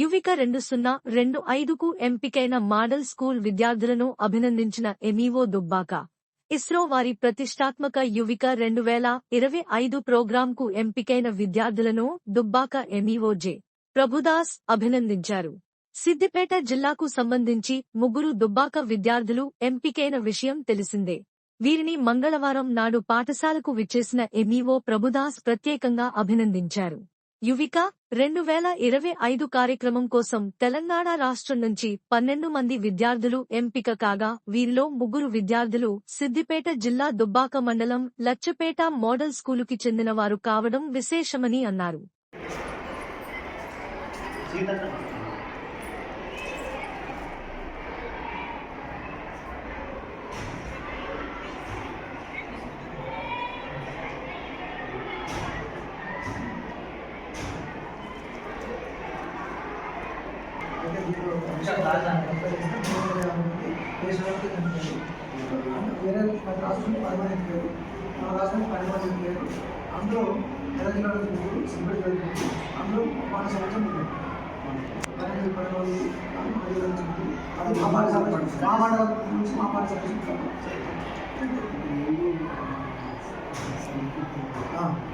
యువిక రెండు సున్నా రెండు ఐదుకు ఎంపికైన మోడల్ స్కూల్ విద్యార్థులను అభినందించిన ఎమీఓ దుబ్బాక ఇస్రో వారి ప్రతిష్టాత్మక యువిక రెండు వేల ఇరవై ఐదు ప్రోగ్రాంకు ఎంపికైన విద్యార్థులను దుబ్బాక ఎమీఓ జె ప్రభుదాస్ అభినందించారు సిద్దిపేట జిల్లాకు సంబంధించి ముగ్గురు దుబ్బాక విద్యార్థులు ఎంపికైన విషయం తెలిసిందే వీరిని మంగళవారం నాడు పాఠశాలకు విచ్చేసిన ఎమీఓ ప్రభుదాస్ ప్రత్యేకంగా అభినందించారు యువిక రెండు వేల ఇరవై ఐదు కార్యక్రమం కోసం తెలంగాణ రాష్ట్రం నుంచి పన్నెండు మంది విద్యార్థులు ఎంపిక కాగా వీరిలో ముగ్గురు విద్యార్థులు సిద్దిపేట జిల్లా దుబ్బాక మండలం లచ్చపేట మోడల్ స్కూలుకి చెందినవారు కావడం విశేషమని అన్నారు వేరే మన రాష్ట్రంలో పది మంది లేరు మన రాష్ట్రంలో పది మంది లేరు అందులో నెల జిల్లాలో ముగ్గురు సిబ్బడి జరుగుతుంది అందులో మన సంవత్సరం ముగ్గురు పన్నెండు పది మంది అది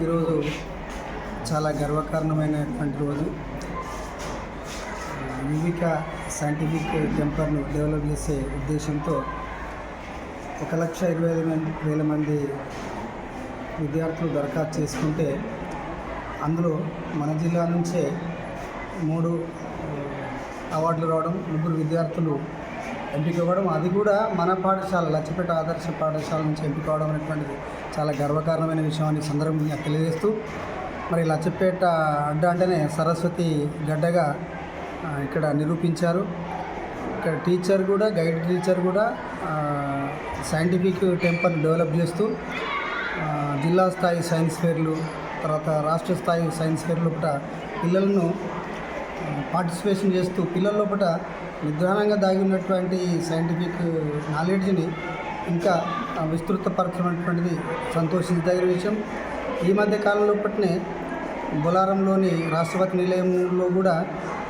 ఈరోజు చాలా గర్వకారణమైనటువంటి రోజు వివిక సైంటిఫిక్ టెంపర్ను డెవలప్ చేసే ఉద్దేశంతో ఒక లక్ష ఇరవై ఐదు వేల మంది విద్యార్థులు దరఖాస్తు చేసుకుంటే అందులో మన జిల్లా నుంచే మూడు అవార్డులు రావడం ముగ్గురు విద్యార్థులు ఎంపిక అవ్వడం అది కూడా మన పాఠశాల లచ్చపేట ఆదర్శ పాఠశాల నుంచి ఎంపిక అవ్వడం అనేటువంటిది చాలా గర్వకారణమైన విషయాన్ని సందర్భంగా తెలియజేస్తూ మరి లచ్చపేట అడ్డ అంటేనే సరస్వతి గడ్డగా ఇక్కడ నిరూపించారు ఇక్కడ టీచర్ కూడా గైడ్ టీచర్ కూడా సైంటిఫిక్ టెంపర్ డెవలప్ చేస్తూ జిల్లా స్థాయి సైన్స్ ఫేర్లు తర్వాత రాష్ట్ర స్థాయి సైన్స్ ఫేర్ లోపల పిల్లలను పార్టిసిపేషన్ చేస్తూ పిల్లల లోపల నిద్రాణంగా దాగి ఉన్నటువంటి సైంటిఫిక్ నాలెడ్జ్ని ఇంకా విస్తృతపరచమైనటువంటిది తగిన విషయం ఈ మధ్య కాలంలో పట్టినే బులారంలోని రాష్ట్రపతి నిలయంలో కూడా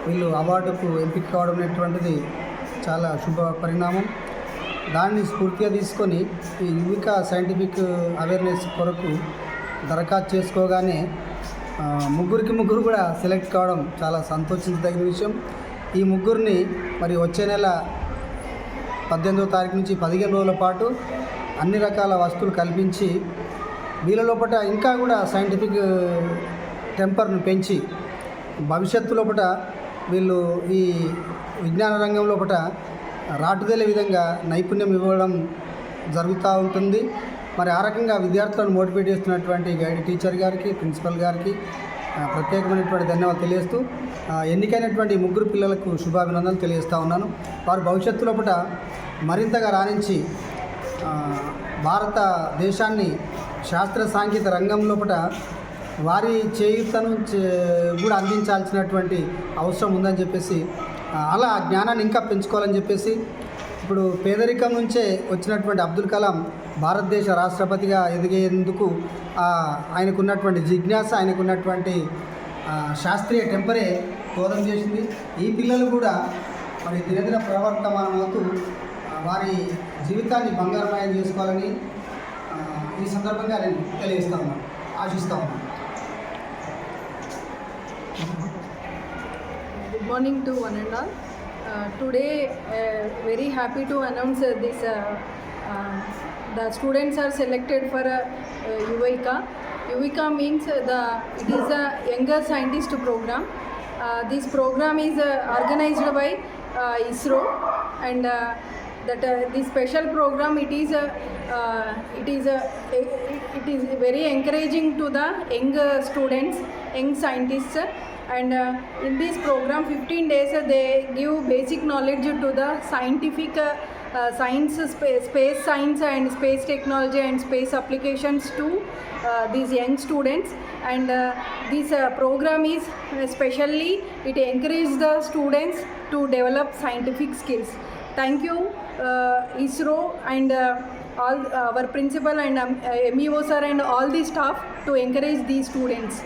వీళ్ళు అవార్డుకు ఎంపిక కావడం అనేటువంటిది చాలా శుభ పరిణామం దాన్ని స్ఫూర్తిగా తీసుకొని ఈ యువిక సైంటిఫిక్ అవేర్నెస్ కొరకు దరఖాస్తు చేసుకోగానే ముగ్గురికి ముగ్గురు కూడా సెలెక్ట్ కావడం చాలా సంతోషించదగిన విషయం ఈ ముగ్గురిని మరి వచ్చే నెల పద్దెనిమిదో తారీఖు నుంచి పదిహేను రోజుల పాటు అన్ని రకాల వస్తువులు కల్పించి వీళ్ళ లోపల ఇంకా కూడా సైంటిఫిక్ టెంపర్ను uh, పెంచి భవిష్యత్తు లోపల వీళ్ళు ఈ విజ్ఞాన రంగం లోపల రాటుదేలే విధంగా నైపుణ్యం ఇవ్వడం జరుగుతూ ఉంటుంది మరి ఆ రకంగా విద్యార్థులను మోటివేట్ చేస్తున్నటువంటి గైడ్ టీచర్ గారికి ప్రిన్సిపల్ గారికి ప్రత్యేకమైనటువంటి ధన్యవాదాలు తెలియజేస్తూ ఎన్నికైనటువంటి ముగ్గురు పిల్లలకు శుభాభినందనలు తెలియజేస్తూ ఉన్నాను వారు భవిష్యత్తు లోపల మరింతగా రాణించి భారతదేశాన్ని శాస్త్ర సాంకేతిక రంగం లోపల వారి చేయుతను కూడా అందించాల్సినటువంటి అవసరం ఉందని చెప్పేసి అలా జ్ఞానాన్ని ఇంకా పెంచుకోవాలని చెప్పేసి ఇప్పుడు పేదరికం నుంచే వచ్చినటువంటి అబ్దుల్ కలాం భారతదేశ రాష్ట్రపతిగా ఎదిగేందుకు ఆయనకున్నటువంటి జిజ్ఞాస ఆయనకున్నటువంటి శాస్త్రీయ టెంపరే దోదం చేసింది ఈ పిల్లలు కూడా మరి దినదిన ప్రవర్తమానమవుతూ వారి జీవితాన్ని బంగారమయం చేసుకోవాలని ఈ సందర్భంగా నేను తెలియజేస్తా ఉన్నాను ఆశిస్తా ఉన్నాను good morning to one and all today very happy to announce this the students are selected for uh, UVICA. UVICA means the it is a younger scientist program. Uh, this program is uh, organized by uh, ISRO and. Uh, that uh, the special program it is a uh, it is a it is very encouraging to the young uh, students young scientists uh, and uh, in this program 15 days uh, they give basic knowledge to the scientific uh, uh, science space, space science and space technology and space applications to uh, these young students and uh, this uh, program is especially it encourages the students to develop scientific skills Thank you, uh, ISRO and uh, all uh, our principal and MEO um, sir and all the staff to encourage these students.